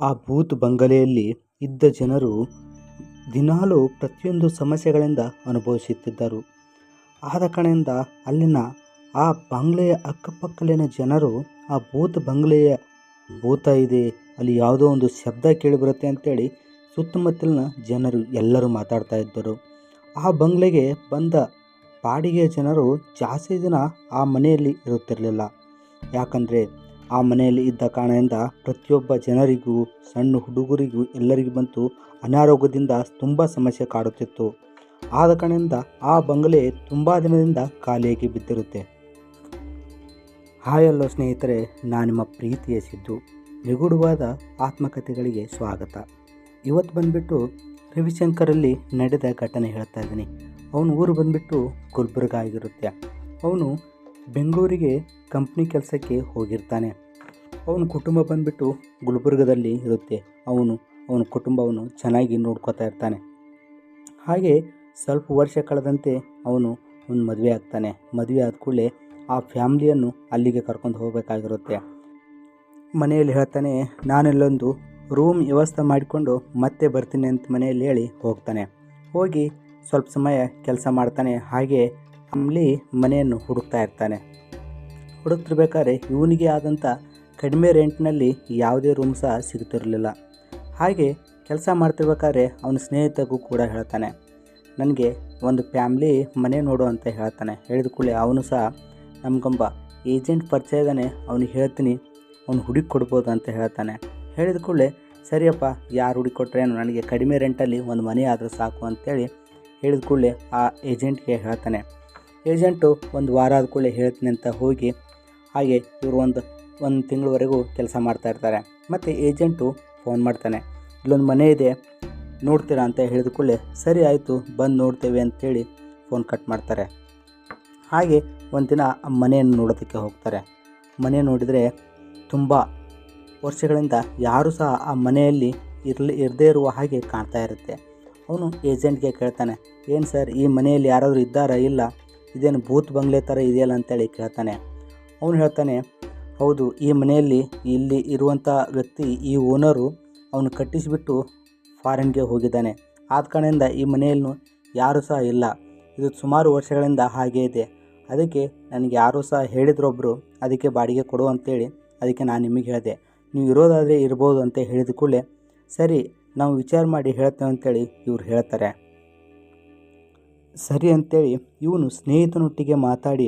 ಆ ಬೂತ್ ಬಂಗಲೆಯಲ್ಲಿ ಇದ್ದ ಜನರು ದಿನಾಲೂ ಪ್ರತಿಯೊಂದು ಸಮಸ್ಯೆಗಳಿಂದ ಅನುಭವಿಸುತ್ತಿದ್ದರು. ಆದ ಕಾರಣದಿಂದ ಅಲ್ಲಿನ ಆ ಬಂಗ್ಲೆಯ ಅಕ್ಕಪಕ್ಕಲಿನ ಜನರು, ಆ ಬೂತ್ ಬಂಗ್ಲೆಯ ಭೂತ ಇದೆ, ಅಲ್ಲಿ ಯಾವುದೋ ಒಂದು ಶಬ್ದ ಕೇಳಿಬರುತ್ತೆ ಅಂತೇಳಿ ಸುತ್ತಮುತ್ತಲಿನ ಜನರು ಎಲ್ಲರೂ ಮಾತಾಡ್ತಾ ಇದ್ದರು. ಆ ಬಂಗ್ಲೆಗೆ ಬಂದ ಬಾಡಿಗೆ ಜನರು ಜಾಸ್ತಿ ದಿನ ಆ ಮನೆಯಲ್ಲಿ ಇರುತ್ತಿರಲಿಲ್ಲ. ಯಾಕಂದರೆ ಆ ಮನೆಯಲ್ಲಿ ಇದ್ದ ಕಾರಣದಿಂದ ಪ್ರತಿಯೊಬ್ಬ ಜನರಿಗೂ, ಸಣ್ಣ ಹುಡುಗರಿಗೂ ಎಲ್ಲರಿಗೂ ಬಂತು ಅನಾರೋಗ್ಯದಿಂದ ತುಂಬ ಸಮಸ್ಯೆ ಕಾಡುತ್ತಿತ್ತು. ಆದ ಕಾರಣದಿಂದ ಆ ಬಂಗಲೆ ತುಂಬ ದಿನದಿಂದ ಖಾಲಿಯಾಗಿ ಬಿದ್ದಿರುತ್ತೆ. ಹಾಯಲ್ಲೋ ಸ್ನೇಹಿತರೆ ನಾನು ನಿಮ್ಮ ಪ್ರೀತಿಯ ಸಿದ್ದು. ನಿಗೂಢವಾದ ಆತ್ಮಕಥೆಗಳಿಗೆ ಸ್ವಾಗತ. ಇವತ್ತು ಬಂದುಬಿಟ್ಟು ರವಿಶಂಕರಲ್ಲಿ ನಡೆದ ಘಟನೆ ಹೇಳ್ತಾ ಇದ್ದೀನಿ. ಅವನು ಊರು ಬಂದುಬಿಟ್ಟು ಗುಲ್ಬರ್ಗ ಆಗಿರುತ್ತೆ. ಅವನು ಬೆಂಗಳೂರಿಗೆ ಕಂಪ್ನಿ ಕೆಲಸಕ್ಕೆ ಹೋಗಿರ್ತಾನೆ. ಅವನ ಕುಟುಂಬ ಬಂದುಬಿಟ್ಟು ಗುಲ್ಬರ್ಗದಲ್ಲಿ ಇರುತ್ತೆ. ಅವನು, ಅವನ ಕುಟುಂಬವನ್ನು ಚೆನ್ನಾಗಿ ನೋಡ್ಕೋತಾ ಇರ್ತಾನೆ. ಹಾಗೆ ಸ್ವಲ್ಪ ವರ್ಷ ಕಳೆದಂತೆ ಅವನು ಒಂದು ಮದುವೆ ಆಗ್ತಾನೆ. ಮದುವೆ ಆದ ಕೂಡಲೇ ಆ ಫ್ಯಾಮ್ಲಿಯನ್ನು ಅಲ್ಲಿಗೆ ಕರ್ಕೊಂಡು ಹೋಗಬೇಕಾಗಿರುತ್ತೆ. ಮನೆಯಲ್ಲಿ ಹೇಳ್ತಾನೆ, ನಾನೆಲ್ಲೊಂದು ರೂಮ್ ವ್ಯವಸ್ಥೆ ಮಾಡಿಕೊಂಡು ಮತ್ತೆ ಬರ್ತೀನಿ ಅಂತ ಮನೆಯಲ್ಲಿ ಹೇಳಿ ಹೋಗ್ತಾನೆ. ಹೋಗಿ ಸ್ವಲ್ಪ ಸಮಯ ಕೆಲಸ ಮಾಡ್ತಾನೆ. ಹಾಗೆ ಅಲ್ಲಿ ಮನೆಯನ್ನು ಹುಡುಕ್ತಾ ಇರ್ತಾನೆ. ಹುಡುಕ್ತಿರ್ಬೇಕಾದ್ರೆ ಇವನಿಗೆ ಆದಂಥ ಕಡಿಮೆ ರೆಂಟ್ನಲ್ಲಿ ಯಾವುದೇ ರೂಮ್ ಸಹ ಸಿಗ್ತಿರಲಿಲ್ಲ. ಹಾಗೆ ಕೆಲಸ ಮಾಡ್ತಿರ್ಬೇಕಾದ್ರೆ ಅವನ ಸ್ನೇಹಿತಗೂ ಕೂಡ ಹೇಳ್ತಾನೆ. ನನಗೆ ಒಂದು ಫ್ಯಾಮ್ಲಿ ಮನೆ ನೋಡು ಅಂತ ಹೇಳ್ತಾನೆ. ಹೇಳಿದ ಕೂಡಲೇ ಅವನು ಸಹ, ನಮಗೊಂಬ ಏಜೆಂಟ್ ಪರಿಚಯ ಇದ್ದಾನೆ ಅವನಿಗೆ ಹೇಳ್ತೀನಿ, ಅವ್ನು ಹುಡುಕಿ ಕೊಡ್ಬೋದು ಅಂತ ಹೇಳ್ತಾನೆ. ಹೇಳಿದ ಕೂಡಲೇ, ಸರಿಯಪ್ಪ, ಯಾರು ಹುಡುಕಿ ಕೊಟ್ರೇನು ನನಗೆ ಕಡಿಮೆ ರೆಂಟಲ್ಲಿ ಒಂದು ಮನೆ ಆದರೂ ಸಾಕು ಅಂತೇಳಿ ಹೇಳಿದ ಕೂಡಲೇ ಆ ಏಜೆಂಟ್ಗೆ ಹೇಳ್ತಾನೆ. ಏಜೆಂಟು ಒಂದು ವಾರ ಆದ ಕೂಡಲೇ ಹೇಳ್ತೀನಿ ಅಂತ ಹೋಗಿ ಹಾಗೆ ಇವರು ಒಂದು ಒಂದು ತಿಂಗಳವರೆಗೂ ಕೆಲಸ ಮಾಡ್ತಾ ಇರ್ತಾರೆ. ಮತ್ತು ಏಜೆಂಟು ಫೋನ್ ಮಾಡ್ತಾನೆ. ಇಲ್ಲೊಂದು ಮನೆ ಇದೆ, ನೋಡ್ತೀರಾ ಅಂತ ಹೇಳಿದ ಕೂಡಲೇ ಸರಿ ಆಯಿತು, ಬಂದು ನೋಡ್ತೇವೆ ಅಂಥೇಳಿ ಫೋನ್ ಕಟ್ ಮಾಡ್ತಾರೆ. ಹಾಗೆ ಒಂದಿನ ಆ ಮನೆಯನ್ನು ನೋಡೋದಕ್ಕೆ ಹೋಗ್ತಾರೆ. ಮನೆ ನೋಡಿದರೆ ತುಂಬ ವರ್ಷಗಳಿಂದ ಯಾರೂ ಸಹ ಆ ಮನೆಯಲ್ಲಿ ಇರಲಿ, ಇರದೇ ಇರುವ ಹಾಗೆ ಕಾಣ್ತಾ ಇರುತ್ತೆ. ಅವನು ಏಜೆಂಟ್ಗೆ ಕೇಳ್ತಾನೆ, ಏನು ಸರ್, ಈ ಮನೆಯಲ್ಲಿ ಯಾರಾದರೂ ಇದ್ದಾರಾ, ಇಲ್ಲ? ಇದೇನು ಭೂತ್ ಬಂಗ್ಲೆ ಥರ ಇದೆಯಲ್ಲ ಅಂತೇಳಿ ಕೇಳ್ತಾನೆ. ಅವನು ಹೇಳ್ತಾನೆ, ಹೌದು, ಈ ಮನೆಯಲ್ಲಿ ಇಲ್ಲಿ ಇರುವಂಥ ವ್ಯಕ್ತಿ, ಈ ಓನರು ಅವನು ಕಟ್ಟಿಸಿಬಿಟ್ಟು ಫಾರಿನ್ಗೆ ಹೋಗಿದ್ದಾನೆ. ಆದ ಕಾರಣದಿಂದ ಈ ಮನೆಯನ್ನು ಯಾರೂ ಸಹ ಇಲ್ಲ. ಇದು ಸುಮಾರು ವರ್ಷಗಳಿಂದ ಹಾಗೇ ಇದೆ. ಅದಕ್ಕೆ ನನಗೆ ಯಾರೂ ಸಹ ಹೇಳಿದ್ರೊಬ್ಬರು ಅದಕ್ಕೆ ಬಾಡಿಗೆ ಕೊಡು ಅಂತೇಳಿ ಅದಕ್ಕೆ ನಾನು ನಿಮಗೆ ಹೇಳಿದೆ. ನೀವು ಇರೋದಾದರೆ ಇರ್ಬೋದು ಅಂತ ಹೇಳಿದ ಕೂಡಲೇ, ಸರಿ, ನಾವು ವಿಚಾರ ಮಾಡಿ ಹೇಳ್ತೇವೆ ಅಂತೇಳಿ ಇವ್ರು ಹೇಳ್ತಾರೆ. ಸರಿ ಅಂತೇಳಿ ಇವನು ಸ್ನೇಹಿತನೊಟ್ಟಿಗೆ ಮಾತಾಡಿ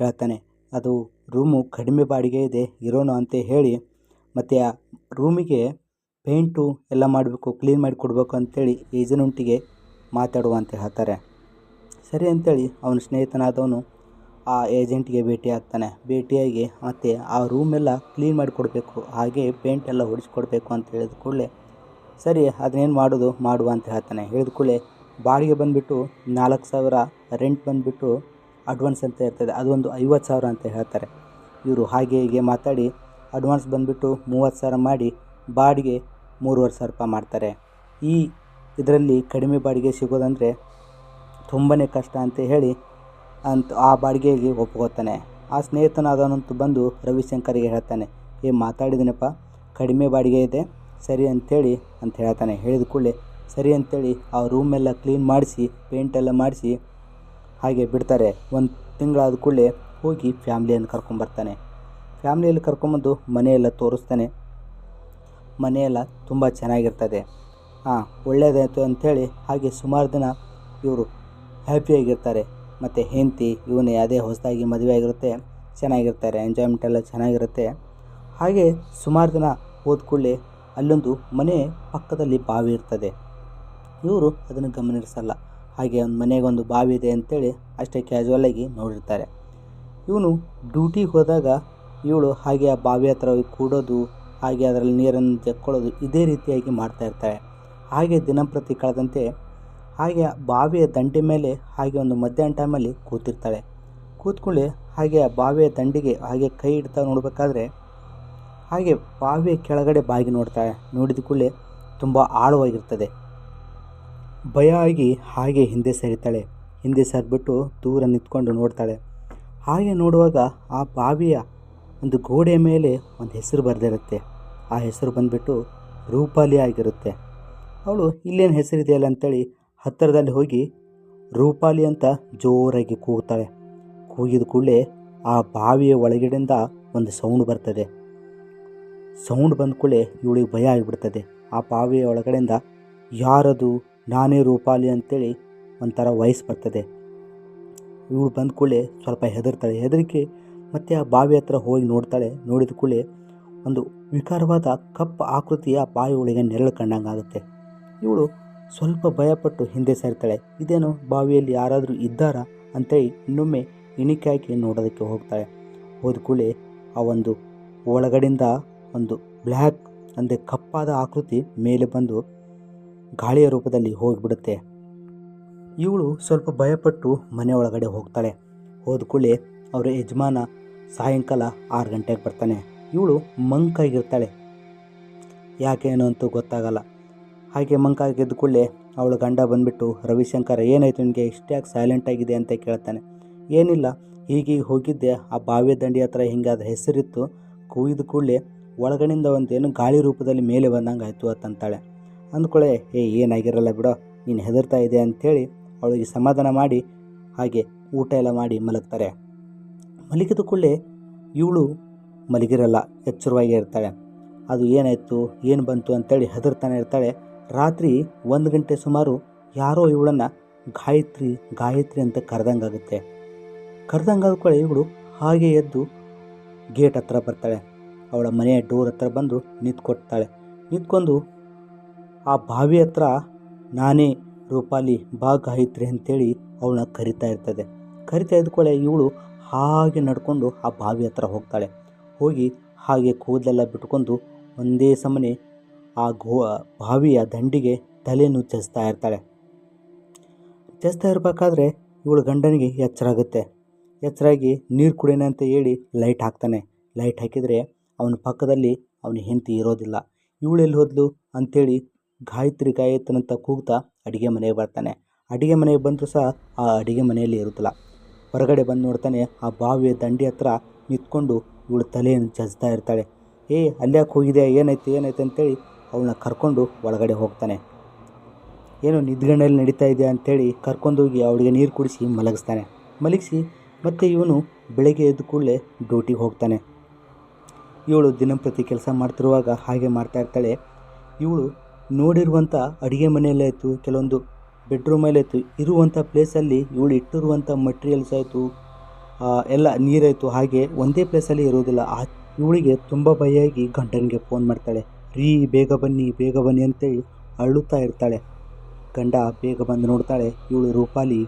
ಹೇಳ್ತಾನೆ, ಅದು ರೂಮು ಕಡಿಮೆ ಬಾಡಿಗೆ ಇದೆ, ಇರೋಣ ಅಂತ ಹೇಳಿ, ಮತ್ತು ಆ ರೂಮಿಗೆ ಪೇಂಟು ಎಲ್ಲ ಮಾಡಬೇಕು, ಕ್ಲೀನ್ ಮಾಡಿ ಕೊಡಬೇಕು ಅಂತೇಳಿ ಏಜನೊಟ್ಟಿಗೆ ಮಾತಾಡುವ ಅಂತ ಹೇಳ್ತಾರೆ. ಸರಿ ಅಂತೇಳಿ ಅವನು ಸ್ನೇಹಿತನಾದವನು ಆ ಏಜೆಂಟ್ಗೆ ಭೇಟಿ ಆಗ್ತಾನೆ. ಭೇಟಿಯಾಗಿ ಮತ್ತು ಆ ರೂಮೆಲ್ಲ ಕ್ಲೀನ್ ಮಾಡಿ ಕೊಡಬೇಕು, ಹಾಗೆ ಪೇಂಟ್ ಎಲ್ಲ ಹೊಡಿಸ್ಕೊಡ್ಬೇಕು ಅಂತ ಹೇಳಿದ ಕೂಡಲೇ, ಸರಿ, ಅದನ್ನೇನು ಮಾಡೋದು, ಮಾಡುವ ಅಂತ ಹೇಳ್ತಾನೆ. ಹೇಳಿದ ಕೂಡಲೇ ಬಾಡಿಗೆ ಬಂದುಬಿಟ್ಟು ನಾಲ್ಕು ಸಾವಿರ ರೆಂಟ್ ಬಂದುಬಿಟ್ಟು ಅಡ್ವಾನ್ಸ್ ಅಂತ ಇರ್ತದೆ ಅದೊಂದು ಐವತ್ತು ಸಾವಿರ ಅಂತ ಹೇಳ್ತಾರೆ. ಇವರು ಹಾಗೆ ಹೀಗೆ ಮಾತಾಡಿ ಅಡ್ವಾನ್ಸ್ ಬಂದುಬಿಟ್ಟು ಮೂವತ್ತು ಸಾವಿರ ಮಾಡಿ ಬಾಡಿಗೆ ಮೂರುವರೆ ಸಾವಿರ ರೂಪಾಯಿ ಮಾಡ್ತಾರೆ. ಈ ಇದರಲ್ಲಿ ಕಡಿಮೆ ಬಾಡಿಗೆ ಸಿಗೋದಂದರೆ ತುಂಬಾ ಕಷ್ಟ ಅಂತ ಹೇಳಿ ಅಂತ ಆ ಬಾಡಿಗೆಗೆ ಒಪ್ಕೋತಾನೆ. ಆ ಸ್ನೇಹಿತನಾದವನಂತೂ ಬಂದು ರವಿಶಂಕರಿಗೆ ಹೇಳ್ತಾನೆ, ಏ ಮಾತಾಡಿದನಪ್ಪ ಕಡಿಮೆ ಬಾಡಿಗೆ ಇದೆ, ಸರಿ ಅಂಥೇಳಿ ಅಂತ ಹೇಳ್ತಾನೆ. ಹೇಳಿದ ಕೂಡಲೇ ಸರಿ ಅಂಥೇಳಿ ಆ ರೂಮೆಲ್ಲ ಕ್ಲೀನ್ ಮಾಡಿಸಿ ಪೇಂಟೆಲ್ಲ ಮಾಡಿಸಿ ಹಾಗೆ ಬಿಡ್ತಾರೆ. ಒಂದು ತಿಂಗಳಾದ ಕೂಡಲೇ ಹೋಗಿ ಫ್ಯಾಮ್ಲಿಯನ್ನು ಕರ್ಕೊಂಬರ್ತಾನೆ ಫ್ಯಾಮ್ಲಿಯಲ್ಲಿ ಕರ್ಕೊಂಬಂದು ಮನೆಯೆಲ್ಲ ತೋರಿಸ್ತಾನೆ. ಮನೆಯೆಲ್ಲ ತುಂಬ ಚೆನ್ನಾಗಿರ್ತದೆ. ಹಾಂ ಒಳ್ಳೆಯದಾಯಿತು ಅಂಥೇಳಿ ಹಾಗೆ ಸುಮಾರು ದಿನ ಇವರು ಹ್ಯಾಪಿಯಾಗಿರ್ತಾರೆ ಮತ್ತು ಹೆಂಡತಿ ಇವನು ಯಾವುದೇ ಹೊಸದಾಗಿ ಮದುವೆ ಆಗಿರುತ್ತೆ, ಚೆನ್ನಾಗಿರ್ತಾರೆ ಎಂಜಾಯ್ಮೆಂಟ್ ಎಲ್ಲ ಚೆನ್ನಾಗಿರುತ್ತೆ. ಹಾಗೆ ಸುಮಾರು ದಿನ ಹೋದ ಕೂಡಲೇ ಅಲ್ಲೊಂದು ಮನೆ ಪಕ್ಕದಲ್ಲಿ ಬಾವಿ ಇರ್ತದೆ. ಇವರು ಅದನ್ನು ಗಮನಿಸಲ್ಲ. ಹಾಗೆ ಒಂದು ಮನೆಗೆ ಒಂದು ಬಾವಿ ಇದೆ ಅಂತೇಳಿ ಅಷ್ಟೇ ಕ್ಯಾಶುವಲಾಗಿ ನೋಡಿರ್ತಾರೆ. ಇವನು ಡ್ಯೂಟಿಗೆ ಹೋದಾಗ ಇವಳು ಹಾಗೆ ಆ ಬಾವಿ ಹತ್ರ ಹೋಗಿ ಕೂಡೋದು, ಹಾಗೆ ಅದರಲ್ಲಿ ನೀರನ್ನು ಜಕ್ಕೊಳ್ಳೋದು ಇದೇ ರೀತಿಯಾಗಿ ಮಾಡ್ತಾ ಇರ್ತಾರೆ ಹಾಗೆ ದಿನಂಪ್ರತಿ ಕಳೆದಂತೆ ಹಾಗೆ ಆ ಬಾವಿಯ ದಂಡೆ ಮೇಲೆ ಹಾಗೆ ಒಂದು ಮಧ್ಯಾಹ್ನ ಟೈಮಲ್ಲಿ ಕೂತಿರ್ತಾಳೆ. ಕೂತ್ಕೊಳ್ಳಿ ಹಾಗೆ ಆ ಬಾವಿಯ ದಂಡಿಗೆ ಹಾಗೆ ಕೈ ಇಡ್ತಾ ನೋಡಬೇಕಾದ್ರೆ ಹಾಗೆ ಬಾವಿಯ ಕೆಳಗಡೆ ಬಾಗಿ ನೋಡ್ತಾಳೆ. ನೋಡಿದ ಕೂಡಲೇ ತುಂಬ ಆಳವಾಗಿರ್ತದೆ. ಭಯ ಆಗಿ ಹಾಗೆ ಹಿಂದೆ ಸರಿತಾಳೆ. ಹಿಂದೆ ಸರಿಬಿಟ್ಟು ದೂರ ನಿಂತ್ಕೊಂಡು ನೋಡ್ತಾಳೆ. ಹಾಗೆ ನೋಡುವಾಗ ಆ ಬಾವಿಯ ಒಂದು ಗೋಡೆ ಮೇಲೆ ಒಂದು ಹೆಸರು ಬರೆದಿರುತ್ತೆ. ಆ ಹೆಸರು ಬಂದುಬಿಟ್ಟು ರೂಪಾಲಿ ಆಗಿರುತ್ತೆ. ಅವಳು, ಇಲ್ಲೇನು ಹೆಸರಿದೆಯಲ್ಲ? ಅಂತೇಳಿ ಹತ್ತಿರದಲ್ಲಿ ಹೋಗಿ ರೂಪಾಲಿ ಅಂತ ಜೋರಾಗಿ ಕೂಗ್ತಾಳೆ. ಕೂಗಿದ ಕೂಡಲೇ ಆ ಬಾವಿಯ ಒಳಗಡೆಯಿಂದ ಒಂದು ಸೌಂಡ್ ಬರ್ತದೆ. ಸೌಂಡ್ ಬಂದ ಕೂಡಲೇ ಇವಳಿಗೆ ಭಯ ಆಗಿಬಿಡ್ತದೆ. ಆ ಬಾವಿಯ ಒಳಗಡೆಯಿಂದ ಯಾರದು ನಾನೇ ರೂಪಾಲಿ ಅಂತೇಳಿ ಒಂಥರ ವಯಸ್ಸು ಬರ್ತದೆ. ಇವಳು ಬಂದ ಕೂಡಲೇ ಸ್ವಲ್ಪ ಹೆದರ್ತಾಳೆ. ಹೆದರಿಕೆ ಮತ್ತು ಆ ಬಾವಿ ಹತ್ರ ಹೋಗಿ ನೋಡ್ತಾಳೆ. ನೋಡಿದ ಕೂಡಲೇ ಒಂದು ವಿಕಾರವಾದ ಕಪ್ಪು ಆಕೃತಿಯ ಬಾವಿ ಒಳಗೆ ನೆರಳು ಕಂಡಂಗಾಗುತ್ತೆ. ಇವಳು ಸ್ವಲ್ಪ ಭಯಪಟ್ಟು ಹಿಂದೆ ಸೇರ್ತಾಳೆ. ಇದೇನು ಬಾವಿಯಲ್ಲಿ ಯಾರಾದರೂ ಇದ್ದಾರಾ ಅಂತೇಳಿ ಇನ್ನೊಮ್ಮೆ ಇಣಿಕೆ ಹಾಕಿ ನೋಡೋದಕ್ಕೆ ಹೋಗ್ತಾಳೆ. ಹೋದ ಕೂಡಲೇ ಆ ಒಂದು ಒಳಗಡೆಯಿಂದ ಒಂದು ಬ್ಲ್ಯಾಕ್ ಅಂದರೆ ಕಪ್ಪಾದ ಆಕೃತಿ ಮೇಲೆ ಬಂದು ಗಾಳಿಯ ರೂಪದಲ್ಲಿ ಹೋಗಿಬಿಡುತ್ತೆ. ಇವಳು ಸ್ವಲ್ಪ ಭಯಪಟ್ಟು ಮನೆ ಒಳಗಡೆ ಹೋಗ್ತಾಳೆ. ಹೋದ ಕೂಡಲೇ ಅವರ ಯಜಮಾನ ಸಾಯಂಕಾಲ ಆರು ಗಂಟೆಗೆ ಬರ್ತಾನೆ. ಇವಳು ಮಂಕಾಗಿರ್ತಾಳೆ. ಯಾಕೇನು ಅಂತೂ ಗೊತ್ತಾಗಲ್ಲ. ಹಾಗೆ ಮಂಕಾಗಿದ್ದ ಕೂಡಲೇ ಅವಳ ಗಂಡ ಬಂದುಬಿಟ್ಟು, ರವಿಶಂಕರ್, ಏನಾಯ್ತು ನಿನಗೆ? ಇಷ್ಟ್ಯಾಕೆ ಸೈಲೆಂಟ್ ಆಗಿದೆ ಅಂತ ಕೇಳ್ತಾನೆ. ಏನಿಲ್ಲ, ಹೀಗೀಗ ಹೋಗಿದ್ದೆ. ಆ ಬಾವಿಯ ದಂಡಿ ಹತ್ರ ಹಿಂಗಾದ ಹೆಸರಿತ್ತು. ಕೂಯ್ದ ಕೂಡಲೇ ಒಳಗಡೆಯಿಂದ ಒಂದೇನು ಗಾಳಿ ರೂಪದಲ್ಲಿ ಮೇಲೆ ಬಂದಂಗೆ ಆಯಿತು ಅಂತಂತಾಳೆ ಅಂದ್ಕೊಳ್ಳೆ ಏ, ಏನಾಗಿರಲ್ಲ ಬಿಡೋ, ನೀನು ಹೆದರ್ತಾ ಇದೆ ಅಂಥೇಳಿ ಅವಳಿಗೆ ಸಮಾಧಾನ ಮಾಡಿ ಹಾಗೆ ಊಟ ಎಲ್ಲ ಮಾಡಿ ಮಲಗ್ತಾರೆ. ಮಲಗಿದ ಕೂಡಲೇ ಇವಳು ಮಲಗಿರಲ್ಲ, ಎಚ್ಚರವಾಗಿ ಇರ್ತಾಳೆ. ಅದು ಏನಾಯಿತು, ಏನು ಬಂತು ಅಂತೇಳಿ ಹೆದರ್ತಾನೆ ಇರ್ತಾಳೆ. ರಾತ್ರಿ ಒಂದು ಗಂಟೆ ಸುಮಾರು ಯಾರೋ ಇವಳನ್ನು ಗಾಯತ್ರಿ ಗಾಯತ್ರಿ ಅಂತ ಕರೆದಂಗಾಗುತ್ತೆ. ಕರೆದಂಗಾದ ಕೂಡ ಇವಳು ಹಾಗೆ ಎದ್ದು ಗೇಟ್ ಹತ್ರ ಬರ್ತಾಳೆ. ಅವಳ ಮನೆಯ ಡೋರ್ ಹತ್ರ ಬಂದು ನಿಂತ್ಕೊಡ್ತಾಳೆ. ನಿಂತ್ಕೊಂಡು ಆ ಬಾವಿ ಹತ್ರ ನಾನೇ ರೂಪಾಲಿ ಬಾ ಗಾಯತ್ರಿ ಅಂತೇಳಿ ಅವಳನ್ನ ಕರಿತಾ ಇರ್ತದೆ. ಕರಿತಾ ಇದ್ಕೊಳ್ಳೆ ಇವಳು ಹಾಗೆ ನಡ್ಕೊಂಡು ಆ ಬಾವಿ ಹತ್ರ ಹೋಗ್ತಾಳೆ. ಹೋಗಿ ಹಾಗೆ ಕೂದಲೆಲ್ಲ ಬಿಟ್ಕೊಂಡು ಒಂದೇ ಸಮನೆ ಆ ಗೋ ಬಾವಿಯ ದಂಡಿಗೆ ತಲೆಯನ್ನು ಚಸ್ತಾ ಇರ್ತಾಳೆ. ಚಸ್ತಾ ಇರಬೇಕಾದ್ರೆ ಇವಳು ಗಂಡನಿಗೆ ಎಚ್ಚರಾಗುತ್ತೆ ಎಚ್ಚರಾಗಿ ನೀರು ಕುಡಿಯೋಣ ಅಂತ ಹೇಳಿ ಲೈಟ್ ಹಾಕ್ತಾನೆ. ಲೈಟ್ ಹಾಕಿದರೆ ಅವನ ಪಕ್ಕದಲ್ಲಿ ಅವನ ಹೆಂಡತಿ ಇರೋದಿಲ್ಲ. ಇವಳೆಲ್ಲಿ ಹೋದ್ಲು ಅಂಥೇಳಿ ಗಾಯತ್ರಿ ಗಾಯತ್ರಿ ಅಂತ ಕೂಗ್ತಾ ಅಡುಗೆ ಮನೆಗೆ ಬರ್ತಾನೆ. ಅಡುಗೆ ಮನೆಗೆ ಬಂದರೂ ಸಹ ಆ ಅಡುಗೆ ಮನೆಯಲ್ಲಿ ಇರುತ್ತಲ್ಲ. ಹೊರಗಡೆ ಬಂದು ನೋಡ್ತಾನೆ ಆ ಬಾವಿಯ ದಂಡಿ ಹತ್ರ ನಿಂತ್ಕೊಂಡು ಇವಳು ತಲೆಯನ್ನು ಜಜ್ತಾ ಇರ್ತಾಳೆ. ಏ ಅಲ್ಲ್ಯಾಕೆ ಹೋಗಿದೆ ಏನಾಯ್ತು? ಏನಾಯ್ತು ಅಂತೇಳಿ ಅವಳನ್ನ ಕರ್ಕೊಂಡು ಒಳಗಡೆ ಹೋಗ್ತಾನೆ. ಏನು ನಿದ್ಗಣ್ಣಲ್ಲಿ ನಡೀತಾ ಇದೆ ಅಂತೇಳಿ ಕರ್ಕೊಂಡೋಗಿ ಅವಳಿಗೆ ನೀರು ಕುಡಿಸಿ ಮಲಗಿಸ್ತಾನೆ. ಮಲಗಿಸಿ ಮತ್ತೆ ಇವನು ಬೆಳಗ್ಗೆ ಎದ್ದ ಕೂಡಲೇ ಡ್ಯೂಟಿಗೆ ಹೋಗ್ತಾನೆ. ಇವಳು ದಿನಂಪ್ರತಿ ಕೆಲಸ ಮಾಡ್ತಿರುವಾಗ ಹಾಗೆ ಮಾಡ್ತಾ ಇರ್ತಾಳೆ. ಇವಳು ನೋಡಿರುವಂಥ ಅಡುಗೆ ಮನೆಯಲ್ಲಾಯಿತು ಕೆಲವೊಂದು ಬೆಡ್ರೂಮಲ್ಲಾಯಿತು ಇರುವಂಥ ಪ್ಲೇಸಲ್ಲಿ ಇವಳು ಇಟ್ಟಿರುವಂಥ ಮಟೀರಿಯಲ್ಸ್ ಆಯಿತು ಎಲ್ಲ ನೀರಾಯಿತು. ಹಾಗೆ ಒಂದೇ ಪ್ಲೇಸಲ್ಲಿ ಇರೋದಿಲ್ಲ ಆ, ಇವಳಿಗೆ ತುಂಬ ಭಯಾಗಿ ಗಂಡನಿಗೆ ಫೋನ್ ಮಾಡ್ತಾಳೆ. ರೀ, ಬೇಗ ಬನ್ನಿ ಬೇಗ ಬನ್ನಿ ಅಂತೇಳಿ ಅಳುತ್ತಾ ಇರ್ತಾಳೆ. ಗಂಡ ಬೇಗ ಬಂದು ನೋಡ್ತಾಳೆ. ಇವಳು ರೂಪಾಲಿ